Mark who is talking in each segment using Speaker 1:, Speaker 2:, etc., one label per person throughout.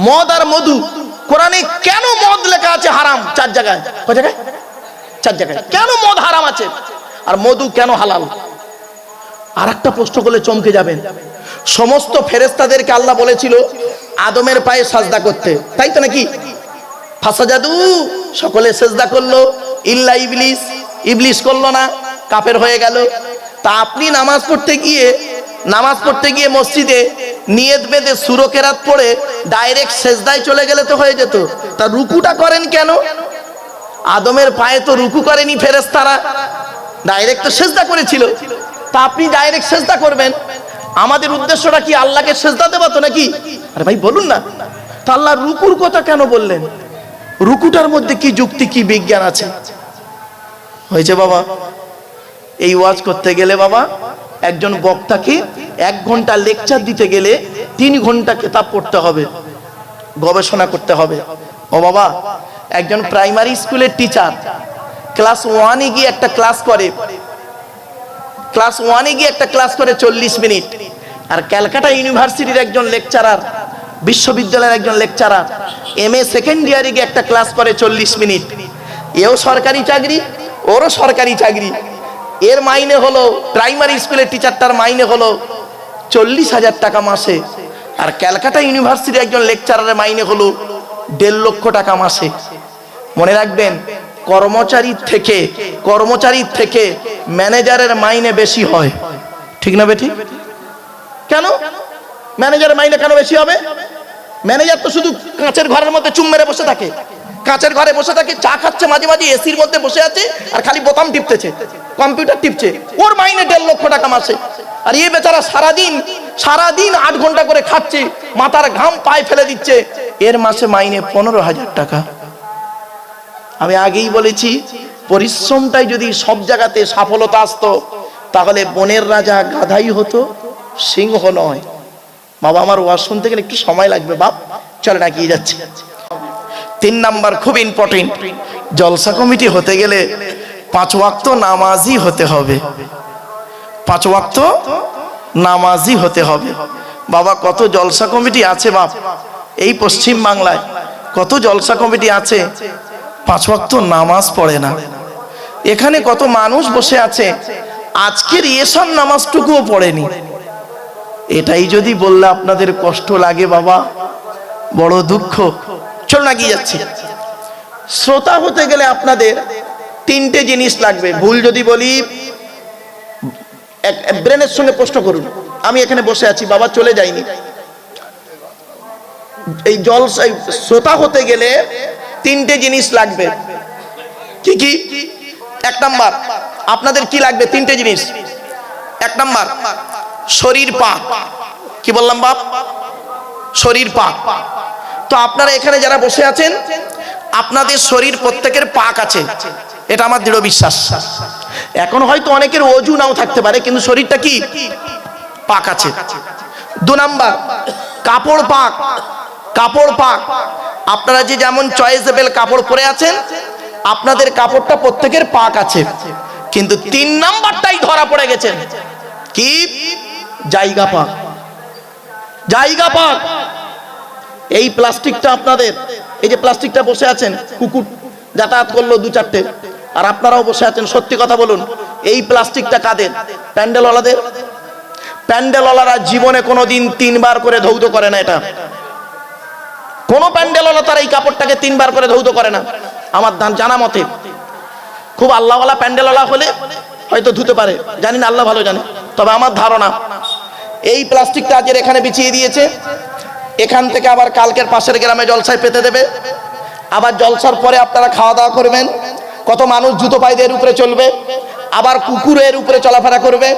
Speaker 1: মদ আর মধু। কোরআনে কেন মদ লেখা আছে হারাম? চার জায়গায়। চার জায়গায়। কেন মদ হারাম আছে? আর মধু কেন হালাল? আর একটা প্রশ্ন করলে চমকে যাবেন। সমস্ত ফেরেস্তাদেরকে আল্লাহ বলেছিল আদমের পায়ে সাজদা করতে। তাই তো নাকি? ফাঁসা জাদু। সকলে সেজদা করল। ইল্লা ইবলিস। ইবলিস করল না। কাফের হয়ে গেল। তা আপনি নামাজ পড়তে গিয়ে নামাজ পড়তে গিয়ে মসজিদে নিয়ত বেঁধে সুরকেরাত পড়ে ডাইরেক্ট সেজদায় চলে গেলে তো হয়ে যেত। তা রুকুটা করেন কেন? আদমের পায়ে তো রুকু করেনি ফেরেস্তারা ডাইরেক্ট তো সেজদা করেছিল। তা আপনি ডাইরেক্ট সেজদা করবেন? আমাদের উদ্দেশ্যটা কি আল্লাহকে সেজদা দেবা তো নাকি? আরে ভাই, বলুন না। তা আল্লাহ রুকুর কথা কেন বললেন? রুকুটার মধ্যে কি যুক্তি, কি বিজ্ঞান আছে? হয়েছে বাবা। এই ওয়াজ করতে গেলে বাবা একজন বক্তাকে এক ঘণ্টা লেকচার দিতে গেলে তিন ঘণ্টা কেতাব পড়তে হবে, গবেষণা করতে হবে। ও বাবা, একজন প্রাইমারি স্কুলের টিচার ক্লাস ওয়ানে গিয়ে একটা ক্লাস করে ক্লাস ওয়ানে গিয়ে একটা ক্লাস করে চল্লিশ মিনিট আর ক্যালকাটা ইউনিভার্সিটির একজন লেকচারার বিশ্ববিদ্যালয়ের একজন লেকচারার এম এ সেকেন্ড ইয়ারে গিয়ে একটা ক্লাস করে চল্লিশ মিনিট এও সরকারি চাকরি, ওরও সরকারি চাকরি। এর মাইনে হলো প্রাইমারি স্কুলের টিচারটার মাইনে হলো চল্লিশ হাজার টাকা মাসে। আর ক্যালকাটা ইউনিভার্সিটির একজন লেকচারারের মাইনে হলো দেড় লক্ষ টাকা মাসে। মনে রাখবেন, কর্মচারীর থেকে কর্মচারীর থেকে ম্যানেজারের মাইনে বেশি হয়। ঠিক না বেঠি কেন? ম্যানেজারের মাইনে কেন বেশি হবে? ম্যানেজার তো শুধু কাঁচের ঘরের মধ্যে চুম মেরে বসে থাকে। কাঁচের ঘরে বসে থাকে, চা খাচ্ছে, মাঝে মাঝে এসির মধ্যে বসে আছে, আর খালি বোতাম টিপতেছে কম্পিউটার টিপছে। ওর মাইনে দেড় লক্ষ টাকা মাসে। আর এই বেচারা সারাদিন সারাদিন আট ঘণ্টা করে খাচ্ছে, মাথার ঘাম পায়ে ফেলে দিচ্ছে। এর মাসে মাইনে পনেরো হাজার টাকা। আমি আগেই বলেছি, পরিশ্রমটাই যদি সব জায়গাতে সফলতা আসতো, তাহলে বনের রাজা গাধাই হতো, সিংহ নয়। বাবা, আমার ওয়াজ শুনতে গেলে একটু সময় লাগবে, বাপ। চলে না গিয়ে যাচ্ছে। তিন নাম্বার খুব ইম্পর্টেন্ট জলসা কমিটি হতে গেলে পাঁচ ওয়াক্ত নামাজি হতে হবে। পাঁচ ওয়াক্ত নামাজি হতে হবে। বাবা, কত জলসা কমিটি আছে বাপ? এই পশ্চিম বাংলায় কত জলসা কমিটি আছে? পাঁচ ওয়াক্ত নামাজ পড়ে না। এখানে কত মানুষ বসে আছে? আজকের ইয়েসন নামাজটুকুও পড়েনি। এটাই যদি বললে আপনাদের কষ্ট লাগে বাবা, বড় দুঃখ। চল না গিয়ে যাচ্ছি। শ্রোতা হতে গেলে আপনাদের তিনটে জিনিস লাগবে। ভুল যদি বলি ব্রেনের সঙ্গে প্রশ্ন করুন। আমি এখানে বসে আছি, বাবা চলে যাইনি এই জল শ্রোতা হতে গেলে তিনটে জিনিস লাগবে। কি কি? এক নাম্বার, আপনাদের কি লাগবে তিনটে জিনিস? এক নাম্বার, শরীর পাক। কি বললাম বাপ? শরীর পাক। তো আপনারা এখানে যারা বসে আছেন, আপনাদের শরীর প্রত্যেকের পাক আছে। এটা আমার দৃঢ় বিশ্বাস। এখন হয়তো অনেকের অজু নাও থাকতে পারে, কিন্তু শরীরটা কি? পাক আছে। দু নাম্বার, কাপড় পাক। কাপড় পাক। আপনারা যে যেমন চয়েসেবেল কাপড় পরে আছেন, আপনাদের কাপড়টা প্রত্যেকের পাক আছে। কিন্তু তিন নাম্বারটাই ধরা পড়ে গেছেন কি? জায়গা পাক। জায়গা পাক। এই প্লাস্টিকটা আপনাদের, এই যে প্লাস্টিকটা বসে আছেন, কুকুর যাতায়াত করল দু চারটে, আর আপনারাও বসে আছেন, সত্যি কথা বলুন, এই প্লাস্টিকটা কাদের? প্যান্ডেলওয়ালাদের? প্যান্ডেলওয়ালারা জীবনে কোনোদিন তিনবার করে ধৌত করে না এটা। কোনো প্যান্ডেলওয়ালা তারা এই কাপড়টাকে তিনবার করে ধৌত করে না। আমার ধান জানা মতে, খুব আল্লাহওয়ালা প্যান্ডেলওয়ালা হলে হয়তো ধুতে পারে, জানি না, আল্লাহ ভালো জানে, তবে আমার ধারণা, এই প্লাস্টিকটা আজের এখানে বিছিয়ে দিয়েছে এখান থেকে আবার কালকের পাশের গ্রামে জলসায় পেতে দেবে। আবার জলসার পরে আপনারা খাওয়া দাওয়া করবেন। কত মানুষ জুতো পায়দের উপরে চলবে। আবার কুকুরের উপরে চলাফেরা করবে।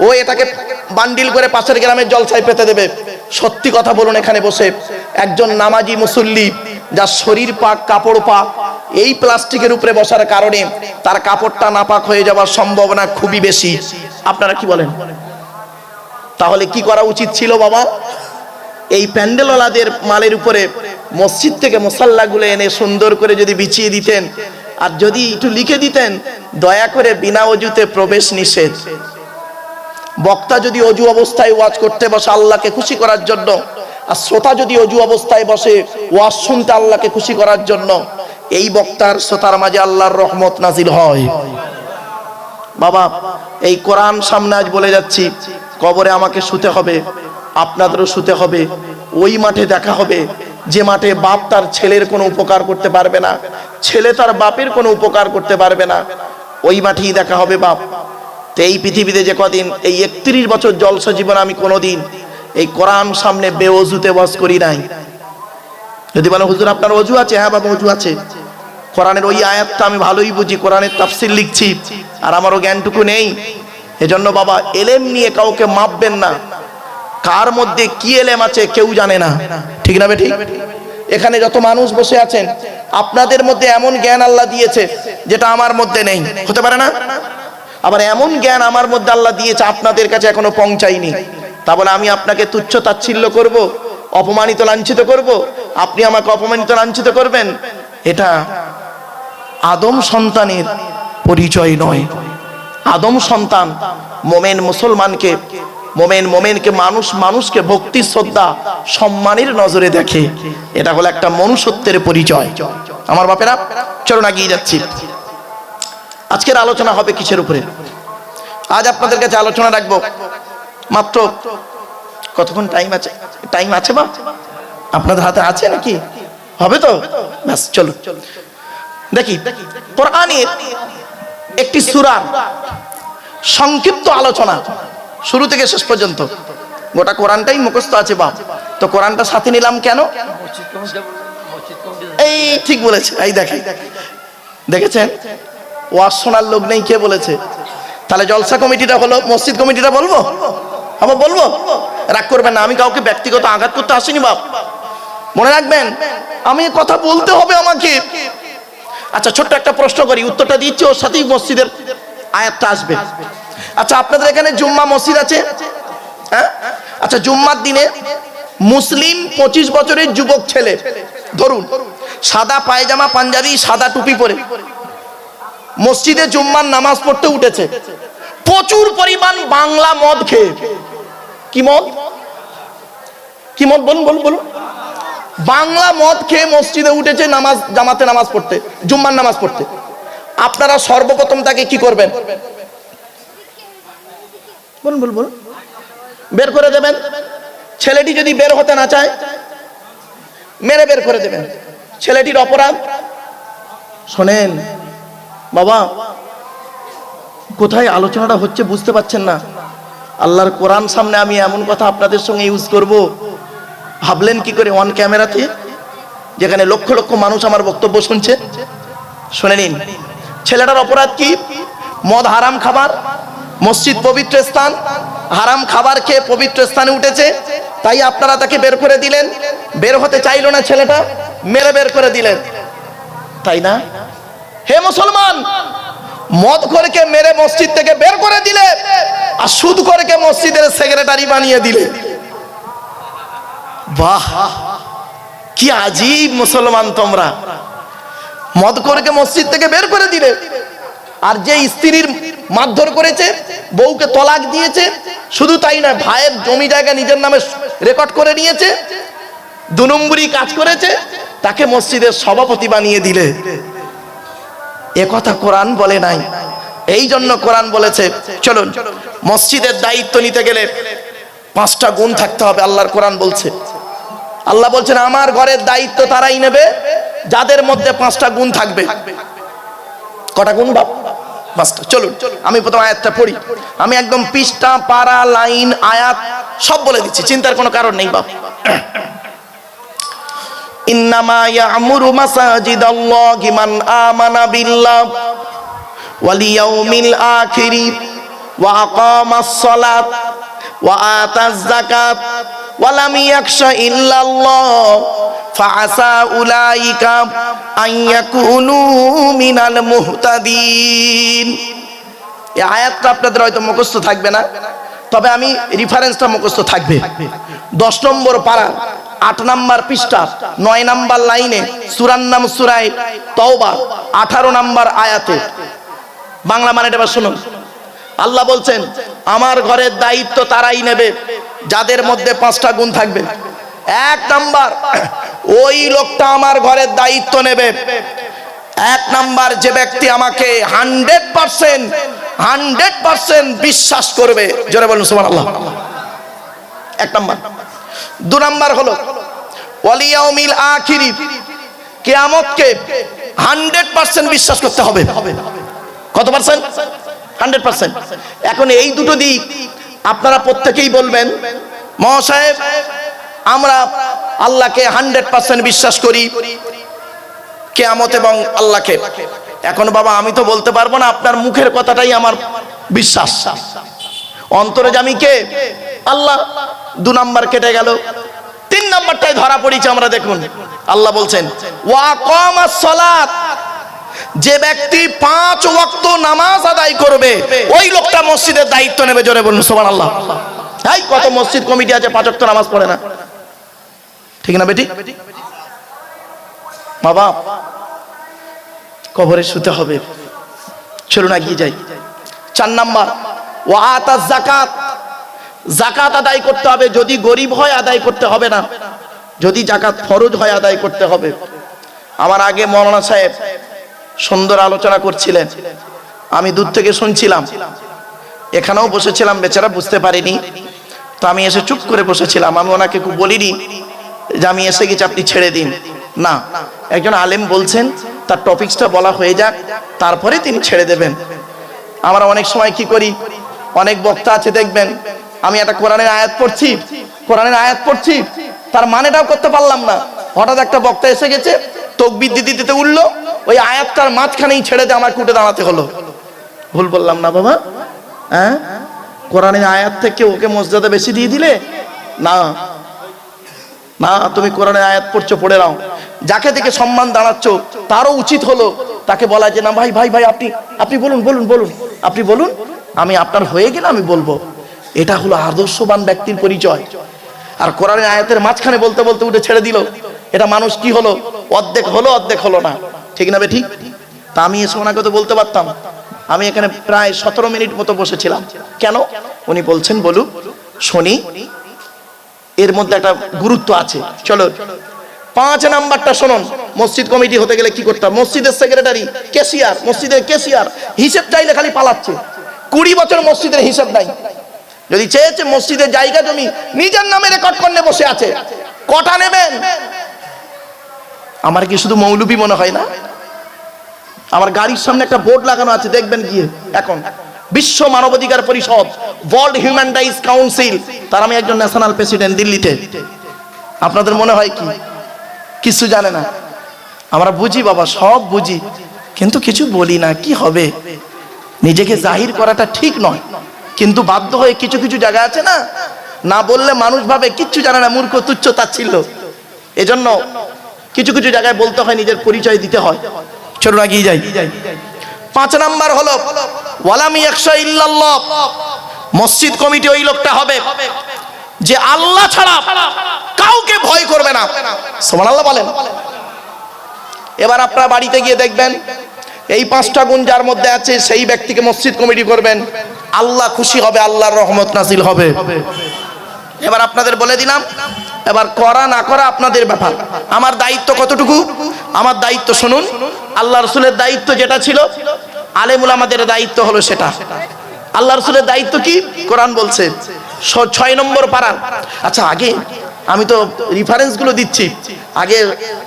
Speaker 1: ও এটাকে বান্ডিল করে পাশের গ্রামের জলসায় পেতে দেবে। সত্যি কথা বলুন এখানে বসে। একজন নামাজি মুসল্লি, যার শরীর পাক, কাপড় পাক, এই প্লাস্টিকের উপরে বসার কারণে তার কাপড়টা নাপাক হয়ে যাওয়ার সম্ভাবনা খুবই বেশি। আপনারা কি বলেন? তাহলে কি করা উচিত ছিল বাবা? এই প্যান্ডেলওয়ালাদের মালের উপরে মসজিদ থেকে মশাল্লাগুলো এনে সুন্দর করে যদি বিছিয়ে দিতেন, আর যদি একটু লিখে দিতেন, দয়া করে বিনা অজুতে প্রবেশ নিষেধ। বক্তা যদি অজু অবস্থায় ওয়াজ করতে বসে আল্লাহকে খুশি করার জন্য, আর শ্রোতা যদি অজু অবস্থায় বসে ওয়াজ শুনতে আল্লাহকে খুশি করার জন্য, এই বক্তার শ্রোতার মাঝে আল্লাহর রহমত নাজিল হয়। বাবা, এই কোরআন সামনে আজ বলে যাচ্ছি, কবরে আমাকে শুতে হবে। আপনাদেরও শুতে হবে, ওই মাঠে দেখা হবে। যে মাঠে বাপ তার ছেলের কোনো উপকার করতে পারবে না, ছেলে তার বাপের কোনো উপকার করতে পারবে না, ওই মাঠেই দেখা হবে বাপ। তো এই পৃথিবীতে যে কদিন, এই একত্রিশ বছর জলসা জীবন আমি কোনোদিন এই কোরআন সামনে বেওজুতে বস করি নাই। যদি বলো হুজুর, আপনার অজু আছে? হ্যাঁ বাবা, অজু আছে। কোরআনের ওই আয়াতটা আমি ভালোই বুঝি, কোরআনের তাফসির লিখছি, আর আমারও জ্ঞানটুকু নেই। এজন্য বাবা, এলেম নিয়ে কাউকে মাপবেন না। কার মধ্যে কি এলেম আছে কেউ জানে না। ঠিক না ঠিক এখানে যত মানুষ বসে আছেন, আপনাদের মধ্যে এমন জ্ঞান আল্লাহ দিয়েছে যেটা আমার মধ্যে নেই। হতে পারে না? আবার এমন জ্ঞান আমার মধ্যে আল্লাহ দিয়েছে, আপনাদের কাছে এখনও পৌঁছায়নি। তা বলে আমি আপনাকে তুচ্ছ তাচ্ছিল্য করব, অপমানিত লাঞ্ছিত করব? আপনি আমাকে অপমানিত লাঞ্ছিত করবেন? এটা আদম সন্তানের পরিচয় নয়। আদম সন্তান মোমেন মুসলমানকে মোমেন, মোমেনকে মানুষ, মানুষকে ভক্তি, শ্রদ্ধা, সম্মানের নজরে দেখে। এটা হলো একটা মনুষ্যত্বের পরিচয়। আমার বাপেরা, চলুন এগিয়ে যাচ্ছি। আজকের আলোচনা হবে কিসের উপরে? আজ আপনাদের কাছে আলোচনা রাখব। মাত্র কতক্ষণ টাইম আছে? টাইম আছে বা? আপনাদের হাতে আছে নাকি? হবে তো? ব্যাস চলো দেখি, কোরআনের একটি সুরার সংক্ষিপ্ত আলোচনা। শুরু থেকে শেষ পর্যন্ত। গোটা কোরআনটাই মুখস্থ আছে বাপ। তো কোরআনটা সাথে নিলাম কেন? এই ঠিক বলেছে, এই দেখে দেখেছেন? ওয়াজ শোনার লোক নেই, কে বলেছে? তাহলে জলসা কমিটিটা হলো, মসজিদ কমিটিটা বলব? আবার বলব? রাগ করবেন না, আমি কাউকে ব্যক্তিগত আঘাত করতে আসিনি বাপ। মনে রাখবেন, আমি কথা বলতে হবে আমাকে। আচ্ছা ছোট্ট একটা প্রশ্ন করি, উত্তরটা দিচ্ছি ওর সাথেই মসজিদের আয়াতটা আসবে। আচ্ছা আপনাদের এখানে জুম্মা মসজিদ আছে? হ্যাঁ? আচ্ছা জুম্মার দিনে মুসলিম পঁচিশ বছরের যুবক ছেলে, ধরুন, সাদা পায়জামা, পাঞ্জাবি, সাদা টুপি পরে মসজিদে জুম্মার নামাজ পড়তে উঠেছে। প্রচুর পরিমাণ বাংলা মদ খেয়ে। কি মদ? কি মদ বলুন বলুন বলুন। বাংলা মদ খেয়ে মসজিদে উঠেছে নামাজ, জামাতে নামাজ পড়তে, জুম্মার নামাজ পড়তে। আপনারা সর্বপ্রথম তাকে কি করবেন? বলুন বলুন বলুন। বের করে দেবেন। ছেলেটি যদি বের হতে না চায়, মেরে বের করে দেবেন। ছেলেটির অপরাধ। শোনেন, বাবা, কোথায় আলোচনাটা হচ্ছে বুঝতে পাচ্ছেন না। আল্লাহর কোরআন সামনে আমি এমন কথা আপনাদের সঙ্গে ইউজ করব। ভাবলেন কি করে অন ক্যামেরাতে যেখানে লক্ষ লক্ষ মানুষ আমার বক্তব্য শুনছে। শুনে নিন। ছেলেটার অপরাধ কি? মদ হারাম খাবার? মসজিদ পবিত্র স্থান, হারাম খাবার খেয়ে পবিত্র স্থানে উঠেছে, তাই আপনারা তাকে বের করে দিলেন। বের হতে চাইলো না ছেলেটা, মেরে বের করে দিলেন। তাই না? হে মুসলমান, মদ করেকে মেরে মসজিদ থেকে বের করে দিলে আর সুদ করেকে মসজিদের সেক্রেটারি বানিয়ে দিলে। বাহ, কি আজীব মুসলমান তোমরা। মদ করেকে মসজিদ থেকে বের করে দিলে। আর যে স্ত্রীর মারধর করেছে, বউকে তলাক দিয়েছে, শুধু তাই না ভাইয়ের জমি জায়গা নিজের নামে রেকর্ড করে নিয়েছে, দু নম্বরই কাজ করেছে, তাকে মসজিদের সভাপতি বানিয়ে দিলে। এ কথা কোরআন বলে নাই। এই জন্য কোরআন বলেছে, চলুন, মসজিদের দায়িত্ব নিতে গেলে পাঁচটা গুণ থাকতে হবে, আল্লাহর কোরআন বলছে। আল্লাহ বলছেন, আমার ঘরের দায়িত্ব তারাই নেবে, যাদের মধ্যে পাঁচটা গুণ থাকবে। কটা গুণ বাপ? পাঁচটা চলুন, আমি প্রথম আয়াতটা পড়ি। আমি একদম পৃষ্ঠা, পারা, লাইন, আয়াত, সব বলে দিচ্ছি, চিন্তার কোনো কারণ নেই বাপ। ইন্নামা ইয়ামুরু মাসাজিদাল্লাহি মান আমানা বিল্লাহ ওয়াল ইয়াউমিল আখিরি ওয়া আকামাস সালাত ওয়া আতাজ যাকাত ওয়া লাম ইয়াখশা ইল্লাল্লাহ, ফাআসা উলাইকা আন ইয়াকুনু মিনাল মুহতাদিন। এই আয়াতটা আপনাদের হয়তো মুখস্থ থাকবে না, তবে আমি রেফারেন্সটা মুখস্থ থাকবে। দশ নম্বর পাড়া আট নাম্বার পৃষ্ঠা, নয় নাম্বার লাইনে সুরান নাম সুরাই তওবা, আঠারো নাম্বার আয়াতে। বাংলা মানে এবার শুনুন। আল্লাহ বলছেন, আমার ঘরের দায়িত্ব তারাই নেবে। যাদের মধ্যে পাঁচটা গুণ থাকবে। এক নাম্বার, ওই লোকটা আমার ঘরের দায়িত্ব নেবে। এক নাম্বার, যে ব্যক্তি আমাকে হান্ড্রেড পার্সেন্ট হান্ড্রেড পার্সেন্ট বিশ্বাস করবে। জোরে বলুন সুমান আল্লাহ এক নাম্বার। দু নাম্বার হলো, ওয়ালিয়াউমিল আখিরি, কেয়ামতকে হান্ড্রেড পার্সেন্ট বিশ্বাস করতে হবে। কত পার্সেন্ট? Hundred percent. এখন এই দুটো দিক আপনারা প্রত্যেকেই বলবেন, মহাসাহেব, আমরা আল্লাহকে হান্ড্রেড পার্সেন্ট বিশ্বাস করি, কেয়ামত এবং আল্লাহকে। এখন বাবা, আমি তো বলতে পারব না, আপনার মুখের কথাটাই আমার বিশ্বাস। অন্তরে জামি কে? আল্লাহ, দু নাম্বার কেটে গেল। তিন নাম্বারটাই ধরা পড়েছে, আমরা দেখুন। আল্লাহ বলছেন, ওয়া কমাস সালাত। যে ব্যক্তি পাঁচ ওয়াক্ত নামাজ আদায় করবে, ওই লোকটা মসজিদের দায়িত্ব নেবে, জোরে বলুন সোমান আল্লাহ তাই কত মসজিদ কমিটি আছে, পাঁচ ওয়াক্ত নামাজ পড়ে না? ঠিক না বেটি? বাবা কবরে শুতে হবে। চলুন এগিয়ে যাই। চার নাম্বার ওয়াতা জাকাত জাকাত আদায় করতে হবে, যদি গরিব হয় আদায় করতে হবে না। যদি জাকাত ফরজ হয়, আদায় করতে হবে। আমার আগে মৌলানা সাহেব সুন্দর আলোচনা করছিলেন। আমি দূর থেকে শুনছিলাম। এখানেও বসেছিলাম, বেচারা বুঝতে পারিনি। তো আমি এসে চুপ করে বসেছিলাম। আমি ওনাকে বলিনি যে আমি এসে গেছি, আপনি ছেড়ে দিন। না, একজন আলেম বলছেন, তার টপিকসটা বলা হয়ে যাক, তারপরে তিনি ছেড়ে দেবেন। আমরা অনেক সময় কি করি? অনেক বক্তা আছে, দেখবেন, আমি একটা কোরআনের আয়াত পড়ছি, কোরআনের আয়াত পড়ছি, তার মানেটাও করতে পারলাম না। হঠাৎ একটা বক্তা এসে গেছে তকবির দিতে দিতে উঠল, ওই আয়াতটার মাঝখানেই ছেড়ে দিয়ে আমার কুটে দাঁড়াতে হলো। ভুল বললাম না বাবা? হ্যাঁ? কোরআনের আয়াত থেকে ওকে মর্যাদা বেশি দিয়ে দিলে? না। না, তুমি কোরআনের আয়াত পড়ছো, পড়ে নাও। যাকে থেকে সম্মান দাঁড়াচ্ছ, তারও উচিত হলো তাকে বলা যে, না ভাই ভাই ভাই, আপনি আপনি বলুন বলুন বলুন, আপনি বলুন, আমি আপনার হয়ে গেলে আমি বলব। এটা হলো আদর্শবান ব্যক্তির পরিচয়। আর কোরআনের আয়াতের মাঝখানে বলতে বলতে উঠে ছেড়ে দিল। এটা মানুষ কি হলো? অর্ধেক হলো অর্ধেক হলো না। ঠিক না বে ঠিক? তা আমি এসে ওনাকে তো বলতে পারতাম। আমি এখানে প্রায় সতেরো মিনিট মতো বসেছিলাম। কেন? উনি বলছেন, বলুক, শনি। এর মধ্যে একটা গুরুত্ব আছে। চলো, পাঁচ নাম্বারটা শুনুন। মসজিদ কমিটি হতে গেলে কি করতে হবে? মসজিদের সেক্রেটারি কেসিয়ার মসজিদের কেসিয়ার হিসেব চাইলে খালি পালাচ্ছে। কুড়ি বছর মসজিদের হিসেব নাই। যদি চেয়েছে মসজিদের জায়গা জমি, নিজের নামে রেকর্ড করলে বসে আছে, কটা নেবেন? আমার কি শুধু মৌলবি মনে হয় না? আমার গাড়ির সামনে একটা বোর্ড লাগানো আছে, দেখবেন গিয়ে, এখন। বিশ্ব মানবাধিকার পরিষদ ওয়ার্ল্ড হিউম্যান রাইটস কাউন্সিল তার আমি একজন ন্যাশনাল প্রেসিডেন্ট দিল্লিতে। আপনাদের মনে হয় কি? কিছু জানে না। আমরা বুঝি বাবা, সব বুঝি। কিন্তু কিছু বলি না, কি হবে? নিজেকে জাহির করাটা ঠিক নয়। কিন্তু বাধ্য হয়ে কিছু কিছু জায়গা আছে না? না বললে মানুষ ভাবে, কিচ্ছু জানে না, মূর্খ, তুচ্ছ তার ছিল এজন্য কিছু কিছু জায়গায় বলতে হয়, নিজের পরিচয় দিতে হয়। চলুন এগিয়ে যাই। পাঁচ নাম্বার হলো, ওয়ালামি একশো ইল্লাল্লাহ। মসজিদ কমিটি ওই লোকটা হবে, যে আল্লাহ ছাড়া কাউকে ভয় করবে না। সমান আল্লাহ বলেন। এবার আপনারা বাড়িতে গিয়ে দেখবেন, এই পাঁচটা গুণ যার মধ্যে আছে, সেই ব্যক্তিকে মসজিদ কমিটি করবেন। আল্লাহ খুশি হবে, আল্লাহর রহমত নাসিল হবে। এবার আপনাদের বলে দিলাম এবার করা না করা আপনাদের ব্যাপার। আমার দায়িত্ব কতটুকু? আমার দায়িত্ব শুনুন। আল্লাহ রসুলের দায়িত্ব যেটা ছিল, আলেমুল আমাদের দায়িত্ব হলো সেটা। আল্লাহ রসুলের দায়িত্ব কি? কোরআন বলছে ছয় নম্বর পাড়ার আচ্ছা আগে আমি তো রিফারেন্সগুলো দিচ্ছি। আগে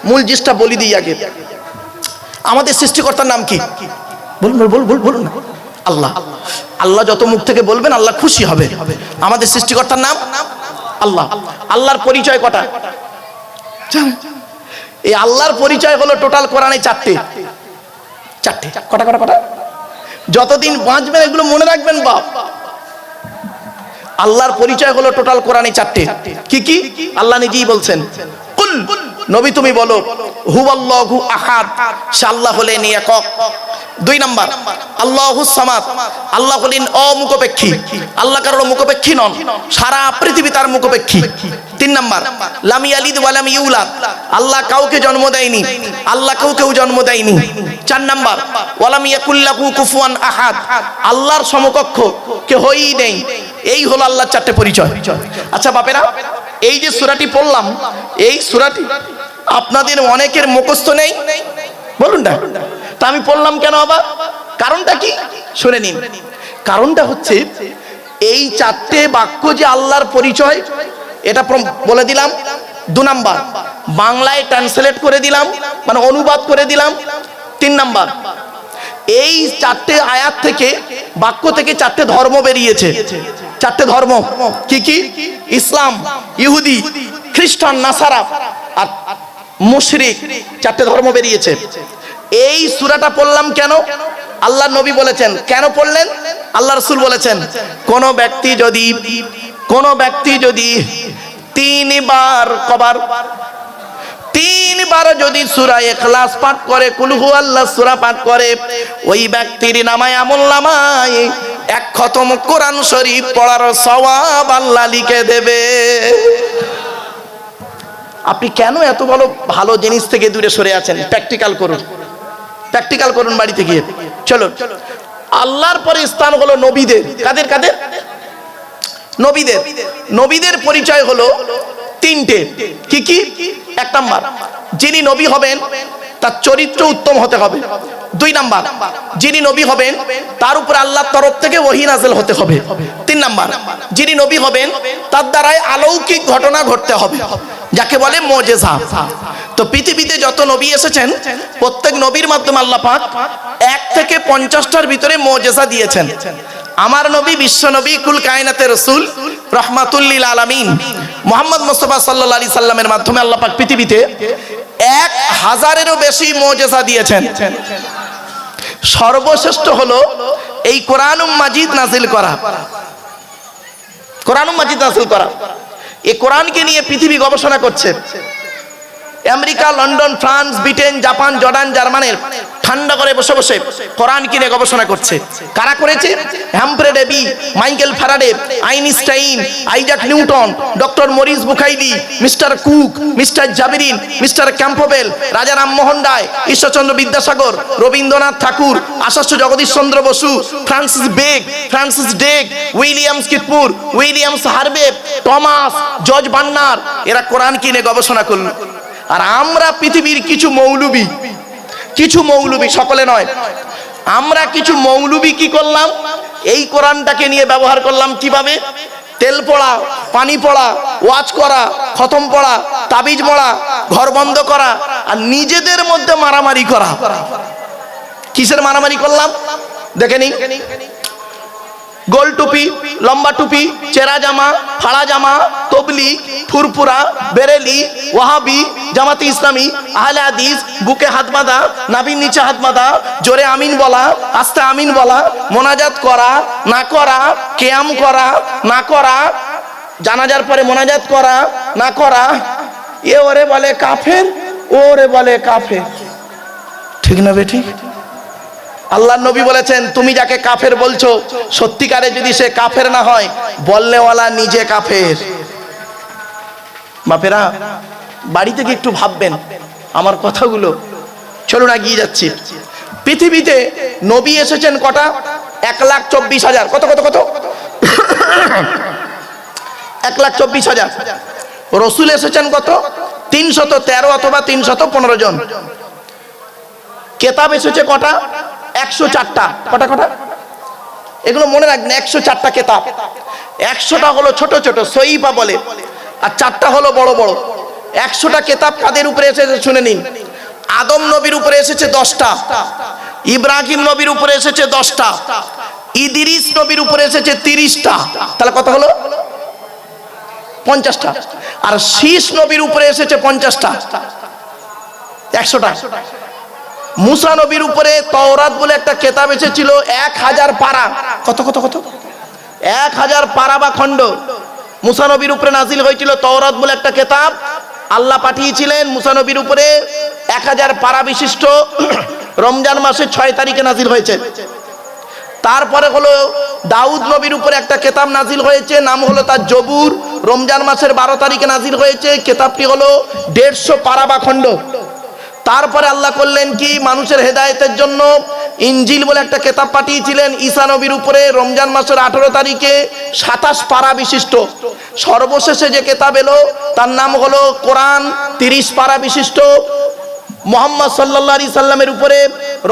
Speaker 1: মূল জিনিসটা বলি দিই আগে। আমাদের সৃষ্টিকর্তার নাম কি? বলুন বলুন না। আল্লাহ। আল্লাহ যত মুখ থেকে বলবেন, আল্লাহ খুশি হবে। আমাদের সৃষ্টিকর্তার নাম? আল্লাহ। আল্লাহর পরিচয় কটা? এই আল্লাহর পরিচয় হলো টোটাল কোরআনে চারটে। চারটে। কটা কটা কটা? যতদিন বাঁচবেন, এগুলো মনে রাখবেন, বাপ। আল্লাহর পরিচয় হলো টোটাল কোরআনে চারটে। কি কি? আল্লাহ নিজেই বলছেন। নবী তুমি বলো, হুয়াল্লাহু আহাদ আল্লাহ হলেন একক। দুই নাম্বার, আল্লাহু সামাদ আল্লাহ হলেন অমুখপেক্ষী। আল্লাহ কারোর মুখপেক্ষী নন, সারা পৃথিবী তার মুখপেক্ষী। তিন নাম্বার, লাম ইয়ালিদ ওয়া লাম ইউলাদ আল্লাহ কাউকে জন্ম দেয়নি, আল্লাহ কাউকেও জন্ম দেয়নি। চার নাম্বার ওয়ালাম ইয়াকুল্লাহু কুফুয়ান আহাদ আল্লাহর সমকক্ষ কে হই নেই। এই হলো আল্লাহর চারটে পরিচয়। আচ্ছা বাপেরা এই যে সুরাটি পড়লাম, এই সুরাটি আপনাদের অনেকের মুখস্থ নেই। বলুন না। তা আমি পড়লাম কেন আবার? কারণটা কি? শুনে নিন। কারণটা হচ্ছে, এই চারটে বাক্য যে আল্লাহর পরিচয়, এটা বলে দিলাম। দু নাম্বার, বাংলায় ট্রান্সলেট করে দিলাম মানে অনুবাদ করে দিলাম। তিন নাম্বার, এই চারটে আয়াত থেকে, বাক্য থেকে চারটে ধর্ম বেরিয়েছে। চারটে ধর্ম কি কি? ইসলাম, ইহুদি, খ্রিস্টান, নাসারা আর মুশরিক চারটে ধর্ম বেরিয়েছে। এই সূরাটা পড়লাম কেন? আল্লাহ নবী বলেছেন। কেন পড়লেন? আল্লাহ রসুল বলেছেন, কোন ব্যক্তি যদি, কোন ব্যক্তি যদি তিনবার কবার, তিনবার যদি সূরা ইখলাস পাঠ করে কুলহু আল্লাহ সূরা পাঠ করে, ওই ব্যক্তির নামায় আমল নামায় এক খতম কোরআন শরীফ পড়ার সওয়াব আল্লাহ লিখে দেবে। আপনি কেন এত বড় ভালো জিনিস থেকে দূরে সরে আছেন? প্র্যাকটিক্যাল করুন। প্র্যাকটিক্যাল করুন বাড়িতে গিয়ে। চলো আল্লাহর পরে স্থান হলো নবীদের। কাদের কাদের? নবীদের। নবীদের পরিচয় হলো তিনটে। কি কি? এক নাম্বার। যিনি নবী হবেন, তার চরিত্র উত্তম হতে হবে। দুই নাম্বার, যিনি নবী হবেন, তার উপর আল্লাহর তরফ থেকে ওহি নাজেল হতে হবে। তিন নাম্বার, যিনি নবী হবেন, তার দ্বারাই অলৌকিক ঘটনা ঘটতে হবে। যাকে বলে মোজেজা। তো পৃথিবীতে যত নবী এসেছেন, প্রত্যেক নবীর মাধ্যমে আল্লাহ পাক এক থেকে পঞ্চাশটার ভিতরে মোজেজা দিয়েছেন। আমার নবী, বিশ্ব নবী, কুল কায়নাতের রসুল রহমাতুল্লিল আলামিন, মোহাম্মদ মোস্তফা সাল্লা আলি সাল্লামের মাধ্যমে আল্লাহ পাক পৃথিবীতে এক হাজারেরও বেশি মোজেজা দিয়েছেন। সর্বশ্রেষ্ঠ হলো এই কোরআনুম মাজিদ নাজিল করা। কোরআনুম মাজিদ নাজিল করা। এই কোরআনকে নিয়ে পৃথিবী গবেষণা করছে। America, London, France, Britain, Japan, Jordan, জার্মানের ঠান্ডা করে বসে বসে কোরআন কিনে গবেষণা করছে? কারা করেছে? Humphry Davy Michael Faraday, Einstein, Isaac Newton, doctor Maurice Bucaille mister Cook, mister জাবিরিন, mister Campbell, Raja Rammohan Roy, Ishwarchandra Vidyasagar, Rabindranath ঠাকুর, আশাস্য জগদীশ চন্দ্র বসু, ফ্রান্সিস বেগ, ফ্রান্সিস ডেক উইলিয়ামস কিতপুর উইলিয়ামস হারবে টমাস, জর্জ বান্নার, এরা কোরআন কিনে গবেষণা করল? আর আমরা পৃথিবীর কিছু মৌলবি কিছু মৌলবি সকলে নয়। আমরা কিছু মৌলবি কি করলাম? এই কোরআনটাকে নিয়ে ব্যবহার করলাম কীভাবে? তেল পড়া, পানি পড়া, ওয়াজ করা, খতম পড়া, তাবিজ পড়া ঘর বন্ধ করা আর নিজেদের মধ্যে মারামারি করা। কিসের মারামারি করলাম? দেখে নিন গোল টুপি, লম্বা টুপি, চেরা জামা, ফাড়া জামা, তবলি, ফুরফুরা, বেরেলি, ওয়াহাবি, জামাতে ইসলামী, আহলে আদিস বুকে হাত বাঁধা, নাভির নিচে হাত বাঁধা, জোরে আমিন বলা, আস্তে আমিন বলা, মোনাজাত করা, না করা, কেয়াম করা, না করা, জানাজার পরে মোনাজাত করা, না করা, এ ওরে বলে কাফের ওরে বলে কাফের। ঠিক না বে ঠিক? আল্লাহ নবী বলেছেন, তুমি যাকে কাফের বলছো, সত্যিকারে যদি সে কাফের না হয় বললেওয়ালা নিজে কাফের। বাপেরা বাড়ি থেকে একটু ভাববেন, আমার কথাগুলো। চলুন এগিয়ে যাচ্ছি। পৃথিবীতে নবী এসেছেন কটা? এক লাখ চব্বিশ হাজার। কত কত কত? এক লাখ চব্বিশ হাজার। রসুল এসেছেন কত? তিনশত তেরো অথবা তিনশত পনেরো জন। কেতাব এসেছে কটা? একশো চারটা। কটা কটা? এগুলো মনে রাখবেন, একশো চারটা কেতাব। একশোটা হলো ছোট ছোট সইপা বলে। আর চারটা হলো বড় বড়। একশোটা কেতাব কাদের উপরে এসেছে শুনে নিন। আদম নবীর উপরে এসেছে দশটা। ইব্রাহিম নবীর উপরে এসেছে দশটা। ইদিরিস নবীর উপরে এসেছে তিরিশটা। তাহলে কত হলো? পঞ্চাশটা। আর শীষ নবীর উপরে এসেছে পঞ্চাশটা। একশোটা। মুসা নবীর উপরে তওরাত বলে একটা কেতাব এসেছিল এক হাজার পারা। কত কত কত? এক হাজার পারা বা খণ্ড। মুসা নবীর উপরে নাজিল হয়েছিল তওরাত বলে একটা কেতাব। আল্লাহ পাঠিয়েছিলেন মুসা নবীর উপরে এক হাজার পারা বিশিষ্ট। রমজান মাসের ছয় তারিখে নাজিল হয়েছে। তারপরে হলো দাউদ নবীর উপরে একটা কেতাব নাজিল হয়েছে নাম হলো তার জবুর। রমজান মাসের বারো তারিখে নাজিল হয়েছে কেতাবটি হলো দেড়শো পারা বা খণ্ড। তারপরে আল্লাহ করলেন কি? মানুষের হেদায়েতের জন্য ইঞ্জিল বলে একটা কেতাব পাঠিয়েছিলেন ঈসা নবীর উপরে রমজান মাসের আঠেরো তারিখে সাতাশ পারা বিশিষ্ট। সর্বশেষে যে কেতাব এলো, তার নাম হলো কোরআন তিরিশ পারা বিশিষ্ট। মোহাম্মদ আলাইহি সাল্লামের উপরে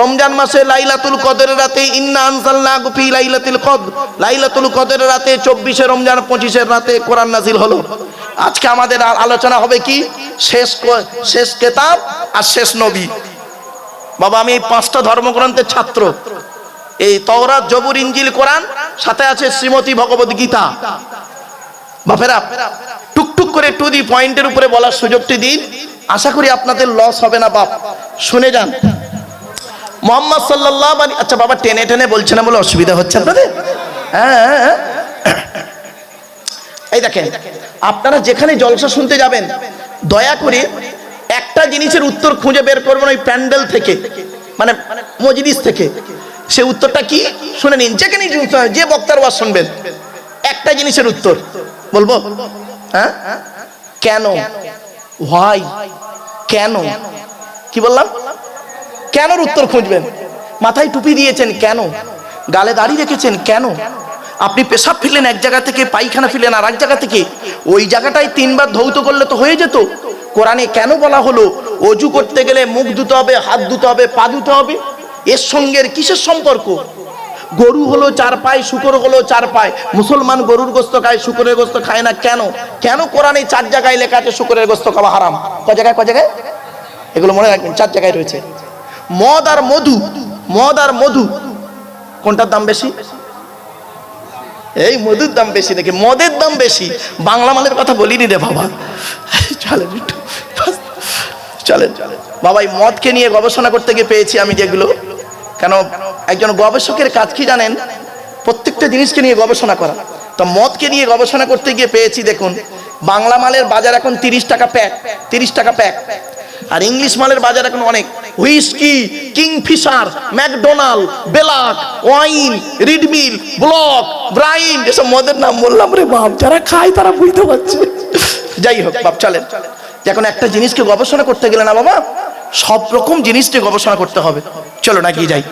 Speaker 1: রমজান মাসে লাইলাতুল কদরের রাতে, ইন্না আনজালনাহু ফি লাইলাতুল কদ লাইলাতুল কদরের রাতে 24 রমজান 25 রাতে কোরআন নাজিল হলো। আজকে আমাদের আলোচনা হবে কি? শেষ শেষ কেতাব আর শেষ নবী। বাবা আমি এই পাঁচটা ধর্মগ্রন্থের ছাত্র। এই তওরাত জবুর ইঞ্জিল কোরআন সাথে আছে শ্রীমতী ভগবত গীতা। বাপেরা টুকটুক করে টু দি পয়েন্টের উপরে বলার সুযোগটি দিন। আশা করি আপনাদের লস হবে না বাপ। শুনে যান। মোহাম্মদ সাল্লাহ আচ্ছা বাবা টেনে টেনে বলছে না বলে অসুবিধা হচ্ছে আপনাদের? হ্যাঁ হ্যাঁ, হ্যাঁ। এই দেখেন, আপনারা যেখানে জলসা শুনতে যাবেন, দয়া করে একটা জিনিসের উত্তর খুঁজে বের করবেন ওই প্যান্ডেল থেকে মানে মজলিস থেকে। সে উত্তরটা কি? শুনে নিন যেখানে যে বক্তার ওয়াজ শুনবেন, একটা জিনিসের উত্তর। বলব? হ্যাঁ? কেন? হোয়াই কেন? কি বললাম? কেনর উত্তর খুঁজবেন? মাথায় টুপি দিয়েছেন কেন? গালে দাড়ি রেখেছেন কেন? আপনি পেশাব ফিরলেন, এক জায়গা থেকে পায়খানা ফিরলেন আর এক জায়গা থেকে। ওই জায়গাটায় তিনবার ধৌত করলে তো হয়ে যেত। কোরআনে কেন বলা হলো, অজু করতে গেলে মুখ ধুতে হবে, হাত ধুতে হবে, পা ধুতে হবে? এর সঙ্গে কিসের সম্পর্ক? গরু হলো চার পায়, শুকর হলো চার পায়। মুসলমান গরুর গোস্ত খায়, শুকরের গোস্ত খায় না কেন? কেন কোরআনে চার জায়গায় লেখা আছে, শুকরের গোস্ত খাওয়া হারাম? ক জায়গায় ক জায়গায়? এগুলো মনে রাখবেন, চার জায়গায় রয়েছে। মদ আর মধু, মদ আর মধু, কোনটার দাম বেশি? এই মধুর দাম বেশি নাকি? মদের দাম বেশি? বাংলা মালের কথা বলিনি রে বাবা। চলেন একটু চলেন। বাবা, এই মদকে নিয়ে গবেষণা করতে গিয়ে পেয়েছি আমি যেগুলো। কেন, একজন গবেষকের কাজ কি জানেন? প্রত্যেকটা জিনিসকে নিয়ে গবেষণা করা। তো মদকে নিয়ে গবেষণা করতে গিয়ে পেয়েছি, দেখুন, বাংলা মালের বাজার এখন তিরিশ টাকা প্যাক, তিরিশ টাকা প্যাক। আর ইংলিশ মালের বাজার এখন অনেক। হুইস্কি, কিংফিশার, ম্যাকডোনাল্ড, বেলাক, ওয়াইন রিডমিল ব্লক, ব্রাইন, এসব মদের নাম বললাম রে বাপ, যারা খায় তারা বুঝতে পারছে। যাই হোক বাপ, চলেন। এখন একটা জিনিসকে গবেষণা করতে গেলে না বাবা, সব রকম জিনিসটি গবেষণা করতে হবে। চলো না গিয়ে যাই।